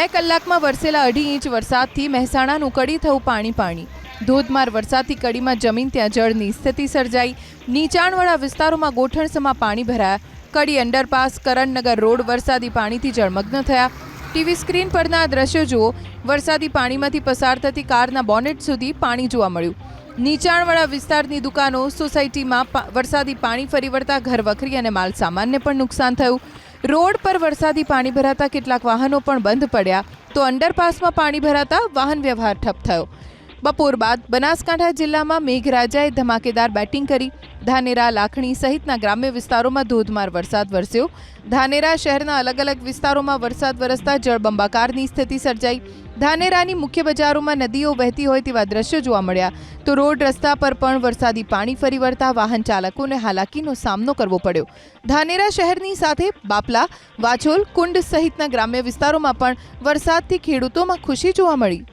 બે કલાકમાં વરસેલા અઢી ઇંચ વરસાદથી મહેસાણાનું કડી થયું પાણી પાણી. ધોધમાર વરસાદથી કડીમાં જમીન ત્યાં જળની સ્થિતિ સર્જાઈ. નીચાણવાળા વિસ્તારોમાં ગોઠણસમાં પાણી ભરાયા. કડી અંડરપાસ, કરણનગર રોડ વરસાદી પાણીથી જળમગ્ન થયા. ટીવી સ્ક્રીન પરના દ્રશ્યો જુઓ, વરસાદી પાણીમાંથી પસાર થતી કારના બોનેટ સુધી પાણી જોવા મળ્યું. નીચાણવાળા વિસ્તારની દુકાનો, સોસાયટીમાં વરસાદી પાણી ફરી વળતા ઘર વખરી અને માલ સામાનને પણ નુકસાન થયું. રોડ પર વરસાદી પાણી ભરાતા કેટલાક વાહનો પણ બંધ પડ્યા. તો અંડરપાસમાં પાણી ભરાતા વાહન વ્યવહાર ઠપ થયો. બપોર બાદ બનાસકાંઠા જિલ્લામાં મેઘરાજાએ ધમાકેદાર બેટિંગ કરી. ધાનેરા, લાખણી સહિતના ગ્રામ્ય વિસ્તારોમાં ધોધમાર વરસાદ વરસ્યો. ધાનેરા શહેરના અલગ અલગ વિસ્તારોમાં વરસાદ વરસતા જળબંબાકારની સ્થિતિ સર્જાઈ. ધાનેરાની મુખ્ય બજારોમાં નદીઓ વહેતી હોય તેવા દ્રશ્યો જોવા મળ્યા. તો રોડ રસ્તા પર પણ વરસાદી પાણી ફરી વળતા વાહન ચાલકોને હાલાકીનો સામનો કરવો પડ્યો. ધાનેરા શહેરની સાથે બાપલા, વાછોલ, કુંડ સહિતના ગ્રામ્ય વિસ્તારોમાં પણ વરસાદથી ખેડૂતોમાં ખુશી જોવા મળી.